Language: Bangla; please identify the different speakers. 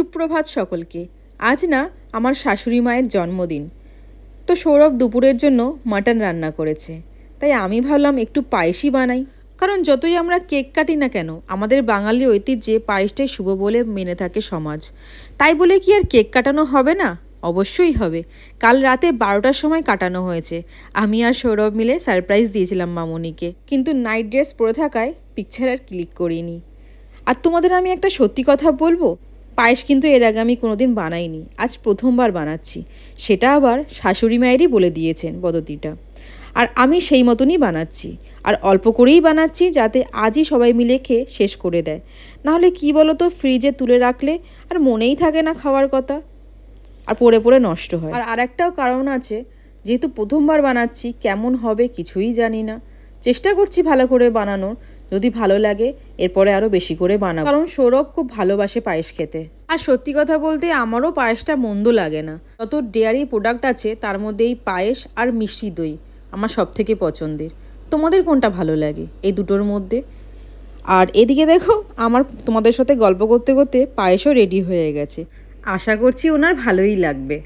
Speaker 1: সুপ্রভাত সকলকে। আজ না আমার শাশুড়ি মায়ের জন্মদিন। তো সৌরভ দুপুরের জন্য মাটন রান্না করেছে। তাই আমি ভাবলাম একটু পায়েসই বানাই। কারণ যতই আমরা কেক কাটি না কেন, আমাদের বাঙালি ঐতিহ্যে পায়েসটাই শুভ বলে মেনে থাকে সমাজ। তাই বলে কি আর কেক কাটানো হবে না? অবশ্যই হবে। কাল রাতে বারোটার সময় কাটানো হয়েছে। আমি আর সৌরভ মিলে সারপ্রাইজ দিয়েছিলাম মামনিকে। কিন্তু নাইট ড্রেস পরে থাকায় পিকচার আর ক্লিক করিনি। আর তোমাদের আমি একটা সত্যি কথা বলব? পায়েস কিন্তু এর আগে আমি কোনোদিন বানাইনি। আজ প্রথমবার বানাচ্ছি। সেটা আবার শাশুড়ি মায়েরই বলে দিয়েছেন পদ্ধতিটা। আর আমি সেই মতনই বানাচ্ছি। আর অল্প করেই বানাচ্ছি যাতে আজই সবাই মিলে খেয়ে শেষ করে দেয়। নাহলে কি বলো তো ফ্রিজে তুলে রাখলে আর মনেই থাকে না খাওয়ার কথা। আর পড়ে পড়ে নষ্ট হয়। আর আরেকটাও কারণ আছে, যেহেতু প্রথমবার বানাচ্ছি, কেমন হবে কিছুই জানি না। চেষ্টা করছি ভালো করে বানানোর। যদি ভালো লাগে, এরপরে আরও বেশি করে বানাবো। কারণ সৌরভ খুব ভালোবাসে পায়েস খেতে। আর সত্যি কথা বলতে, আমারও পায়েসটা মন্দ লাগে না। যত ডেয়ারি প্রোডাক্ট আছে, তার মধ্যে এই পায়েস আর মিষ্টি দই আমার সব থেকে পছন্দের। তোমাদের কোনটা ভালো লাগে? এই দুটোর মধ্যে? আর এদিকে দেখো, আমার তোমাদের সাথে গল্প করতে করতে পায়েসও রেডি হয়ে গেছে। আশা করছি ওনার ভালোই লাগবে।